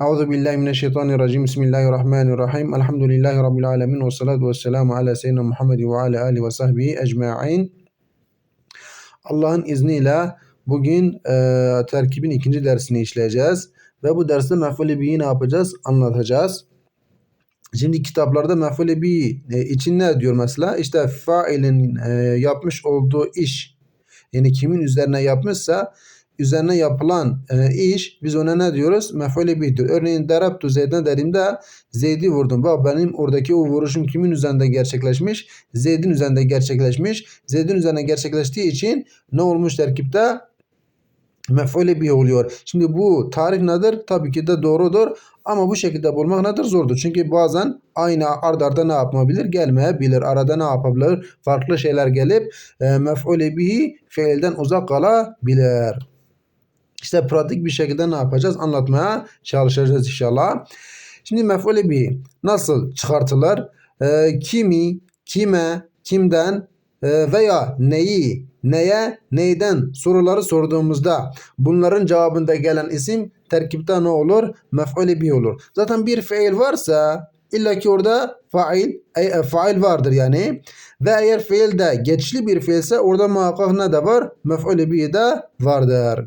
Euzu billahi mineşşeytanirracim. Bismillahirrahmanirrahim. Elhamdülillahi rabbil alamin ve salatu vesselamu ala seyyidina Muhammed ve ala alihi ve sahbihi ecmaîn. Allah'ın izniyle bugün e, terkibin ikinci dersini işleyeceğiz ve bu derste mef'ulü bihi ne yapacağız? Anlatacağız. Şimdi kitaplarda mef'ulü bihi e, için ne diyor mesela? İşte failin e, yapmış olduğu iş yani kimin üzerine yapmışsa üzerine yapılan e, iş biz ona ne diyoruz? Mef'ulü bihidir. Örneğin darabtu Zeyd'e dediğimde Zeyd'i vurdum. Bak benim oradaki o vuruşum kimin üzerinde gerçekleşmiş? Zeyd'in üzerinde gerçekleşmiş. Zeyd'in üzerine gerçekleştiği için ne olmuş terkipte? Mef'ulü bihi oluyor. Şimdi bu tarih nedir? Tabii ki de doğrudur. Ama bu şekilde bulmak nedir? Zordur. Çünkü bazen aynı ard arda ne yapabilir? Gelmeyebilir. Arada ne yapabilir? Farklı şeyler gelip e, mef'ulü bihi fiilden uzak kalabilir. İşte pratik bir şekilde ne yapacağız? Anlatmaya çalışacağız inşallah. Şimdi mef'ulü bihi nasıl çıkartılır? E, kimi, kime, kimden e, veya neyi, neye, neyden soruları sorduğumuzda bunların cevabında gelen isim terkipte ne olur? Mef'ulü bihi olur. Zaten bir fiil varsa illa ki orada fail, e, fail vardır yani. Ve eğer fiil de geçişli bir fiilse orada muhakkak ne de var? Mef'ulü bihi de vardır.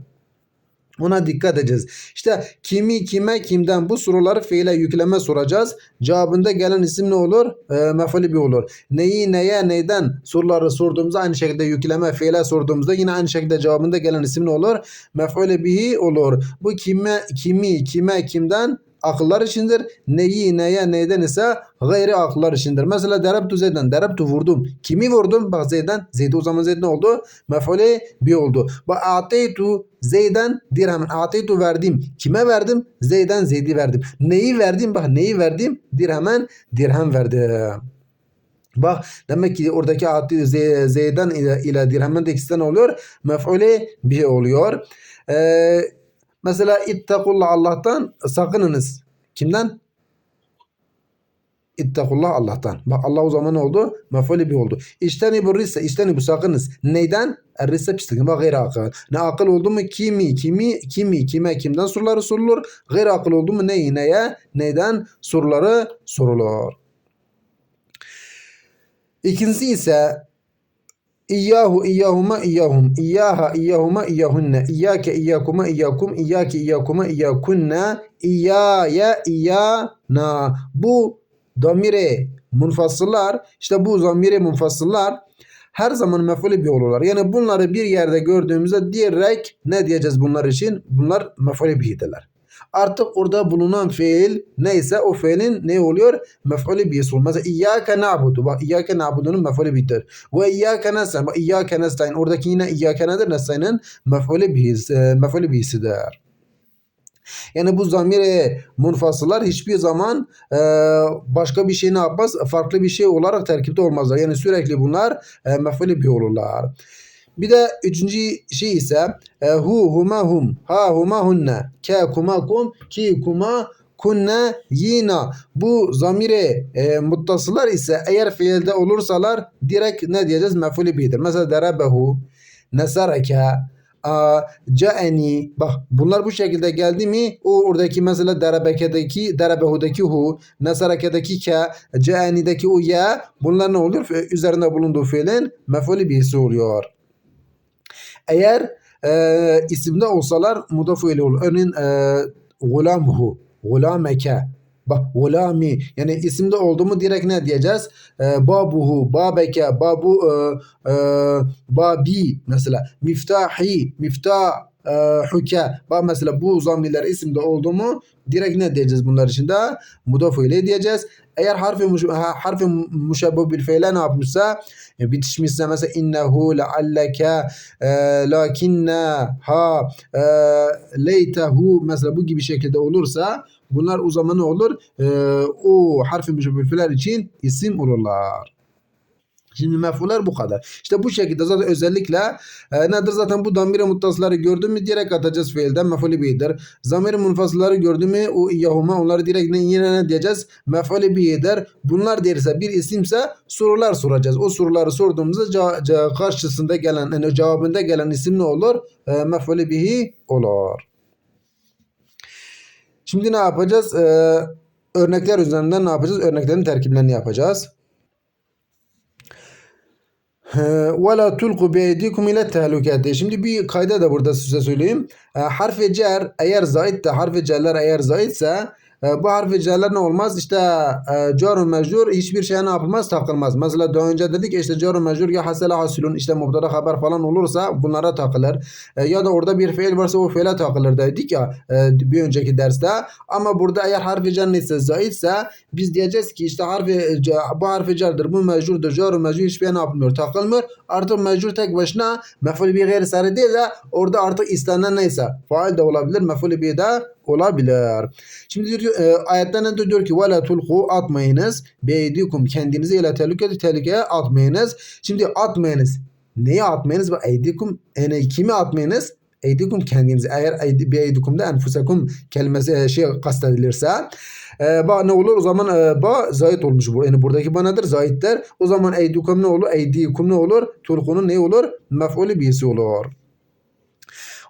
Ona dikkat edeceğiz. İşte kimi, kime, kimden bu soruları fiile yükleme soracağız. Cevabında gelen isim ne olur? E, bir olur. Neyi, neye, neyden soruları sorduğumuzda aynı şekilde yükleme fiile sorduğumuzda yine aynı şekilde cevabında gelen isim ne olur? Mef'ulü bihi olur. Bu kime, kimi, kime, kimden akıllar içindir. Neyi, neye, neyden ise gayri akıllar içindir. Mesela derabtu Zeyd'den. Derabtu vurdum. Kimi vurdum? Bak Zeyd'den. Zeyd o zaman Zeyd ne oldu? Mef'ule bir oldu. Bak ateytu Zeyd'den dirhem. Ateytu verdim. Kime verdim? Zeyd'den Zeyd'i verdim. Neyi verdim? Bak neyi verdim? Dirhemen dirhem verdim. Bak demek ki oradaki ati Z'den ile, ile dirhemin de ikisi ne oluyor? Mef'ule bir oluyor. Eee Mesela ittakullah Allah'tan sakınınız. Kimden? İttakullah Allah'tan. Bak Allah o zaman ne oldu? Mef'ulü bir oldu. İşteni bu risse. İşteni bu sakınız. Neyden? Er risse pislik. Bak gayri akıl. Ne akıl oldu mu? Kimi, kimi, kimi, kime, kimden soruları sorulur? Gayri akıl oldu mu? Neyi, neye, neyden soruları sorulur. İkincisi ise İyyahu iyyahuma iyyahum. İyyaha iyyahuma iyyahunne. İyyake iyyakuma iyyakum. İyyake iyyakuma iyyakunne. İyyaya iyyana. Bu damire munfasıllar işte bu zamire munfasıllar her zaman mef'ulü bir olurlar. Yani bunları bir yerde gördüğümüzde direkt ne diyeceğiz bunlar için? Bunlar mef'ulü bihidirler. Artık orada bulunan fiil neyse o fiilin ne oluyor? Mef'ulü bihis olur. Mesela İyyâke na'budu. Bak İyyâke na'budunun mef'ulü bihidir. Ve İyyâke nestaîn. Bak İyyâke nestaîn. Oradaki yine İyyâke nedir? Nestaîn'in mef'ulü bihis, e, bihisidir. Yani bu zamire munfasılar hiçbir zaman e, başka bir şey ne yapmaz? Farklı bir şey olarak terkipte olmazlar. Yani sürekli bunlar e, mef'ulü bih olurlar. Bir de üçüncü şey ise e, hu huma hum ha huma hunne ke kuma kum ki kuma kunne yina bu zamire e, muttasılar ise eğer fiilde olursalar direkt ne diyeceğiz mef'ulü bihidir. Mesela derabehu nesareke caeni bak bunlar bu şekilde geldi mi o oradaki mesela derabekedeki derabehudaki hu nesarakedeki ke caeni'deki o ya bunlar ne oluyor? Üzerinde bulunduğu fiilin mef'ulü bihisi oluyor. Eğer e, isimde olsalar mudafu ile olur. Örneğin e, gulamhu, gulameke. Gulami yani isimde oldu mu direkt ne diyeceğiz? E, babuhu, babeke, babu, e, e, babi mesela. Miftahi, miftah, e, huke. Bak mesela bu zamirler isimde oldu mu direkt ne diyeceğiz bunlar için de? Mudafu ile diyeceğiz. Eğer harfi, harfi muşabbu bil fiile ne yapmışsa e, bitişmişse mesela innehu lealleke e, ha e, leytehu mesela bu gibi şekilde olursa bunlar o zaman ne olur? E, o harfi muşabbu bil için isim olurlar. Şimdi mef'uller bu kadar. İşte bu şekilde zaten özellikle e, nedir zaten bu damir muttasıları gördün mü direkt atacağız fiilden mef'ulü bihidir. Zamir munfasılları gördün mü o yahuma onları direkt ne, yine ne diyeceğiz? Mef'ulü bihidir. Bunlar derse bir isimse sorular soracağız. O soruları sorduğumuzda karşısında gelen yani cevabında gelen isim ne olur? E, mef'ulü bihi olur. Şimdi ne yapacağız? Ee, örnekler üzerinden ne yapacağız? Örneklerin terkiplerini yapacağız. Ee, ve la tulku bi eydikum ile tehlukete. Şimdi bir kayda da burada size söyleyeyim. Ee, harfi cer eğer zaitse harfi cerler eğer zaitse e, bu harf-i cerler ne olmaz? İşte e, car mecbur hiçbir şeye ne yapılmaz? Takılmaz. Mesela daha önce dedik işte car mecbur ya hasele hasilun işte mubtada haber falan olursa bunlara takılır. E, ya da orada bir fiil varsa o fiile takılır dedik ya e, bir önceki derste. Ama burada eğer harf-i cer neyse zaitse biz diyeceğiz ki işte harfi bu harfi cerdir bu mecburdur car mecbur hiçbir ne yapmıyor? Takılmıyor. Artık mecbur tek başına mef'ul bir gayri sarı değil de orada artık istenen neyse faal de olabilir mef'ul bir de olabilir. Şimdi diyor, e, ayetten ne diyor, diyor ki وَلَا تُلْقُوا atmayınız beydikum kendinizi ile tehlikeye tehlikeye atmayınız. Şimdi atmayınız. Neyi atmayınız? Bu eydikum yani kimi atmayınız? Eydikum kendinizi. Eğer eydi- bi eydikumda enfusakum kelimesi e, şey kastedilirse e, ba ne olur? O zaman e, ba zayit olmuş bu. Yani buradaki ba nedir? Zayitler. O zaman eydikum ne olur? Eydikum ne olur? Tulkunun ne olur? Mef'ulü birisi olur.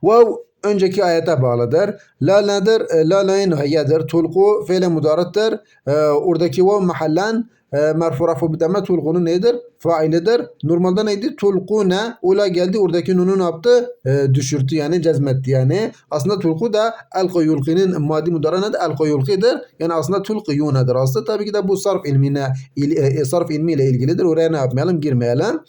Vav önceki ayete bağlıdır. La nedir? E, La la nihyedir. Tulku fiile mudarattir. E, oradaki vav mahallen e, merfu rafu bideme tulkunun nedir? Failidir. Normalde neydi? Tulkune. Ula geldi. Oradaki nunu ne yaptı? E, düşürttü yani cezmetti yani. Aslında tulku da elqı yulkinin maddi mudara nedir? Elqı yulkidir. Yani aslında tulku yunedir. Aslında tabii ki de bu sarf ilmine il, e, sarf ilmiyle ilgilidir. Oraya ne yapmayalım? Girmeyelim.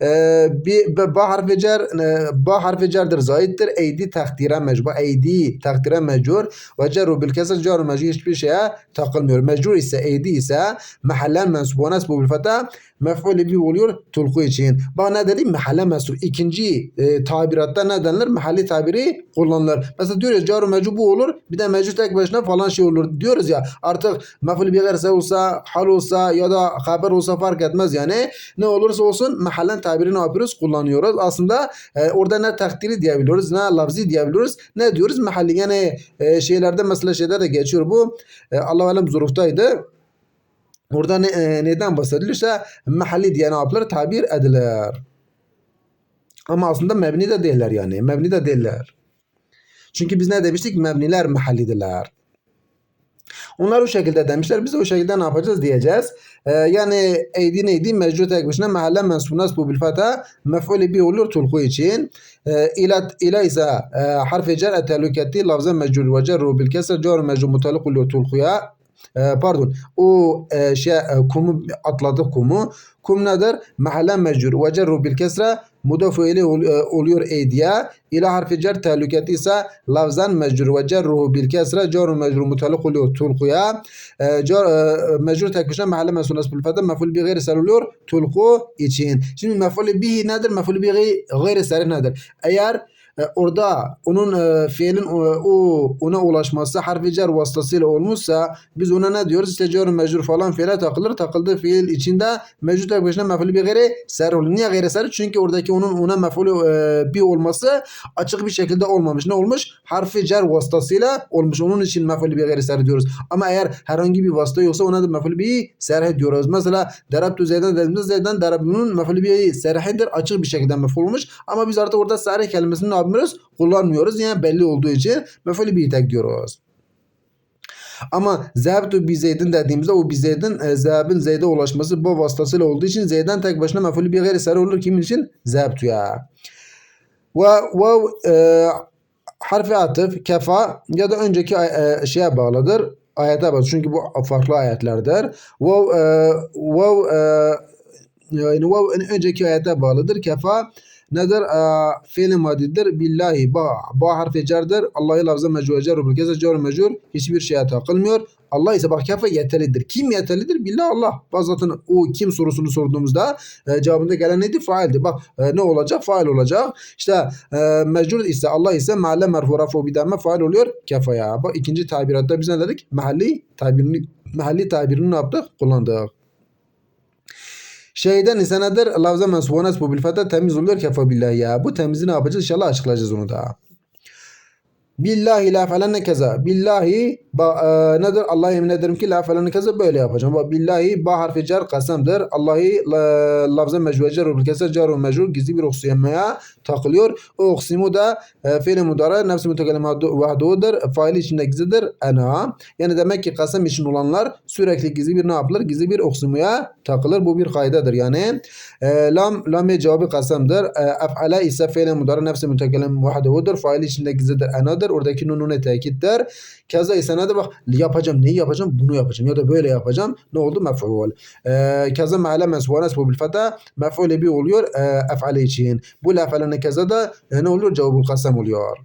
Bir b- ba harfi cer e, ba harfi cerdir zaittir eydi takdire mecbur eydi takdire mecbur ve ceru bil kesr ceru mecbur hiçbir şeye takılmıyor. Mecbur ise eydi ise mahallen mensup ve nasbu bil feta mef'ul bi oluyor tulku için. Bak ne dedim mahallen mensup ikinci e, tabiratta ne denilir mahalli tabiri kullanılır. Mesela diyoruz ceru mecbur bu olur bir de mecbur tek başına falan şey olur. Diyoruz ya artık mef'ul bi gayri olsa hal olsa ya da haber olsa fark etmez yani ne olursa olsun mahallen tabiri ne yapıyoruz? Kullanıyoruz. Aslında e, orada ne takdiri diyebiliyoruz, ne lafzi diyebiliyoruz, ne diyoruz? Mahalli yani e, şeylerde mesela şeyde de geçiyor bu. E, Allah alem zuruftaydı. Orada ne, e, neden bahsedilirse mahalli diye ne yapılır? Tabir edilir. Ama aslında mebni de değiller yani. Mebni de değiller. Çünkü biz ne demiştik? Mebniler mahallidiler. Onlar o şekilde demişler. Biz de o şekilde ne yapacağız diyeceğiz. Ee, yani eydi neydi? Mecru tek başına mahalle mensubu nasbu bil fata mef'ulü bi olur tulku için. Ee, ila, ila ise e, harfi cer etelüketi lafza mecrur ve cerru bil kesr car mecrur oluyor tulkuya. Ee, pardon o e, şey e, kumu atladık kumu. Kum nedir? Mahalle mecrur ve cerru bil kesre mudafu ile e, oluyor eydiye. İla harfi cer tehliketi ise lafzan mecrur ve cerruhu bil kesre car mecrur mutalak oluyor tulkuya. E, car, e, mecrur tek başına mahalle mensunas bil fata meful bi gayri sarı oluyor tulku için. Şimdi meful bihi nedir? Meful bi gayri sarı nedir? Eğer e, orada onun e, fiilin o, o ona ulaşması harfi cer vasıtasıyla olmuşsa biz ona ne diyoruz? İşte car mecrur falan fiile takılır. Takıldığı fiil içinde mecrur tek başına meful bi gayri sarı olur. Niye gayri sarı? Çünkü oradaki onun ona meful e, bi olması açık bir şekilde olmamış. Ne olmuş? Harfi cer vasıtasıyla olmuş. Onun için mef'ul bi gayri sarh diyoruz. Ama eğer herhangi bir vasıta yoksa ona da mef'ul bi sarh diyoruz. Mesela darabtu zeyden dediğimizde zeyden darabunun mef'ul bi sarhidir. Açık bir şekilde mef'ul olmuş. Ama biz artık orada sarh kelimesini yapmıyoruz? Kullanmıyoruz. Yani belli olduğu için mef'ul bi tek diyoruz. Ama zehebtu bi zeydin dediğimizde o bi zeydin e, zehebin zeyde ulaşması bu vasıtasıyla olduğu için zeyden tek başına mef'ul bi gayri sarh olur. Kimin için? Zehebtu ya. Ve ve e, harfi atıf, kefa ya da önceki e, şeye bağlıdır. Ayete bağlı. Çünkü bu farklı ayetlerdir. Vav e, vav e, yani vav önceki ayete bağlıdır. Kefa nedir? E, fiil madidir. Billahi ba, ba harfi cerdir. Allah'ı lafza mecbur cerru bil kese cerru mecbur. Hiçbir şeye takılmıyor. Allah ise bak kefa yeterlidir. Kim yeterlidir? Billah Allah. Bak zaten o kim sorusunu sorduğumuzda e, cevabında gelen neydi? Faildi. Bak e, ne olacak? Fail olacak. İşte e, mecbur ise Allah ise mahalle merfu rafu bidame fail oluyor kefaya. Bak ikinci tabiratta biz ne dedik? Mahalli tabirini mahalli tabirini ne yaptık? Kullandık. Şeyden ise? Lafza mensubu nesbu bil fetha temiz oluyor kefa billahi ya. Bu temizi ne yapacağız? İnşallah açıklayacağız onu da. Billahi la felenne keza. Billahi ba, e, nedir? Allah yemin ederim ki la felenne keza böyle yapacağım. Bak, billahi ba harfi cer kasemdir. Allahi la, lafzı mecbur cer rubul keser cer mecbur gizli bir oksiyemeye takılıyor. O oksimu da e, fiil mudara nefsi mütekellim vahdudur. Faili içinde gizlidir. Ena. Yani demek ki kasem için olanlar sürekli gizli bir ne yapılır? Gizli bir oksimuya takılır. Bu bir kaydadır. Yani e, lam lam cevabı kasemdir. E, ef'ale ise fiil mudara nefsi mütekellim vahdudur. Faili içinde gizlidir. Enadır. Oradaki nunune tekittir. Keza ise nedir? Bak yapacağım. Neyi yapacağım? Bunu yapacağım. Ya da böyle yapacağım. Ne oldu? Mef'ul. E, keza me'ale mensubu nesbu bil feta mef'ul bir oluyor. E, ef'ale için. Bu la felene keza da e, ne oluyor? Cevabul kasem oluyor.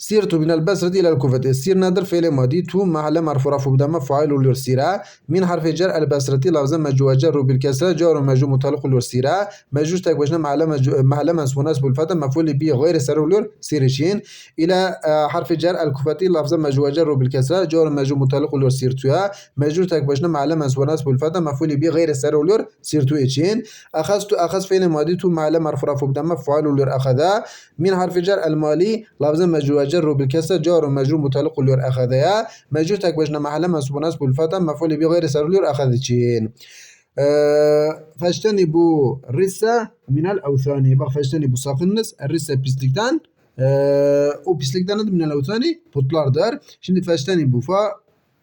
Sirtu minel besreti ilel kuvveti. Sir nedir? Fiili madi. Tu mahalle marfu rafu bidama fail oluyor sira. Min harfi cer el besreti lafzı meccu ve cerru bil kesre. Ceru meccu mutaluk oluyor sira. Meccu tek başına mahalle, meccu- mahalle mensubu nesbul feta mefuli bi gayri ser oluyor sir için. İle e, harfi cer el kuvveti lafzı meccu ve cerru bil kesre. Ceru meccu mutaluk oluyor sirtuya. Meccu tek başına mahalle mensubu nesbul feta mefuli bi gayri ser oluyor sirtu için. Akhaztu akhaz fiili madi. Tu mahalle marfu rafu bidama fail oluyor akhada. Min harfi cer el mali lafzı meccu ve cerru bil kesre. Ceru meccu mutaluk oluyor akhadaya. Meccu tek başına mahalle mensubu nesbul feta mefuli bi gayri ser oluyor akhad için. Feşteni bu risse minel evthani. Bak feşteni bu sakınınız. Risse pislikten. Ee, o pislikten nedir? Minel evthani putlardır. Şimdi feşteni bu fa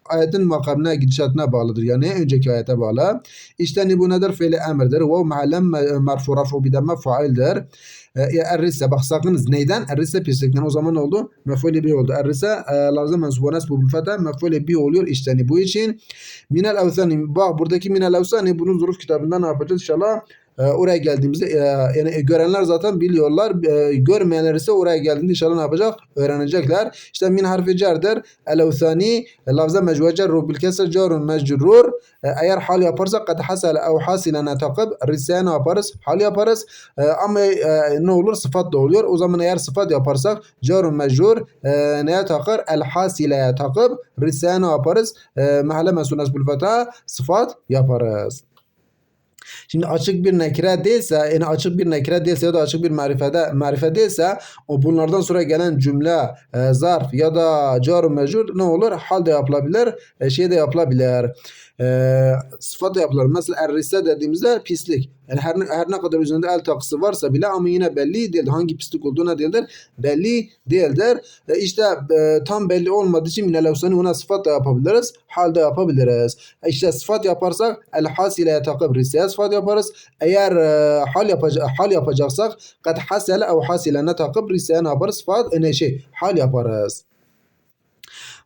ayetin makamına gidişatına bağlıdır. Yani önceki ayete bağlı. İşte bu nedir? Fiili emirdir. Ve mahallem marfu rafu bidemme faildir. Ee, Errisse bak sakınız neyden? Errisse pislikten o zaman oldu? Mef'ulü bir oldu. Errisse e, lazım mensubu nesbu bil feta mef'ulü bir oluyor işteni bu için. Minel evsani bak buradaki minel evsani bunun zuruf kitabında ne yapacağız inşallah? Ee, oraya geldiğimizde e, yani görenler zaten biliyorlar. E, görmeyenler ise oraya geldiğinde inşallah ne yapacak? Öğrenecekler. İşte min harfi cerdir. El evsani lafza mecbur cerru bil kesr cerun mecrur. E, eğer hal yaparsak kad hasale ev hasilene takıb risseye ne yaparız? Hal yaparız. E, ama e, ne olur? Sıfat da oluyor. O zaman eğer sıfat yaparsak cerun mecrur e, neye takır? El hasileye takıb risseye ne yaparız? E, mahalle mesunas bil feta sıfat yaparız. Şimdi açık bir nekire değilse, yani açık bir nekire değilse ya da açık bir marifede marife değilse o bunlardan sonra gelen cümle, e, zarf ya da car mecur ne olur? Hal de yapılabilir, e, şey de yapılabilir. E, sıfat da yapılır. Mesela errise dediğimizde pislik. Yani her, her ne kadar üzerinde el takısı varsa bile ama yine belli değil. Hangi pislik olduğuna değildir. Belli değildir. E, işte e, tam belli olmadığı için minel evsani ona sıfat da yapabiliriz. Hal de yapabiliriz. E, işte sıfat yaparsak el hasileye takıp riseye sıfat yaparız. Eğer e, hal, yapaca hal yapacaksak kad hasele ev hasilene takıp riseye ne yaparız? Sıfat e, ne şey hal yaparız.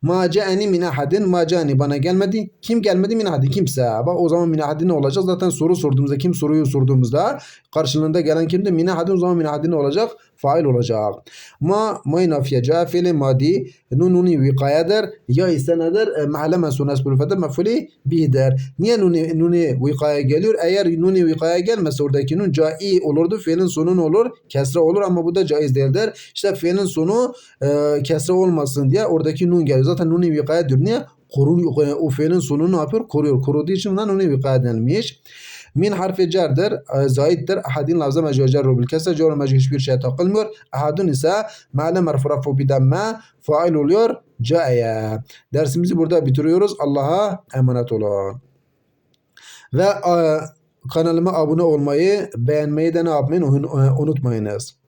Ma ca'ani min ahadin ma ca'ani bana gelmedi. Kim gelmedi min ahadin kimse. Bak o zaman min ahadin ne olacak? Zaten soru sorduğumuzda kim soruyu sorduğumuzda karşılığında gelen kimdi? Min ahadin o zaman min ahadin ne olacak? Fail olacak. Ma ma nafiye ca fiili madi nununi vikayedir. Ya ise nedir? E, mahalle mensu nesbul fete mefuli bihidir. Niye nuni, nuni vikaye geliyor? Eğer nuni vikaye gelmese oradaki nun cai olurdu. Fiilin sonu ne olur? Kesre olur ama bu da caiz değildir. İşte fiilin sonu e, kesre olmasın diye oradaki nun geliyor. Zaten nuni vikaye diyor. Niye? Korun, o fiilin sonu ne yapıyor? Koruyor. Koruduğu için buna nuni vikaye denilmiş. Min harfi cerdir, e, zaittir. Ahadin lafza mecbur cerru bil kesre. Cerru mecbur hiçbir şey takılmıyor. Ahadun ise maale merfu rafu bidemme fail oluyor. Caeye. Dersimizi burada bitiriyoruz. Allah'a emanet olun. Ve e, kanalıma abone olmayı, beğenmeyi de ne yapmayın unutmayınız.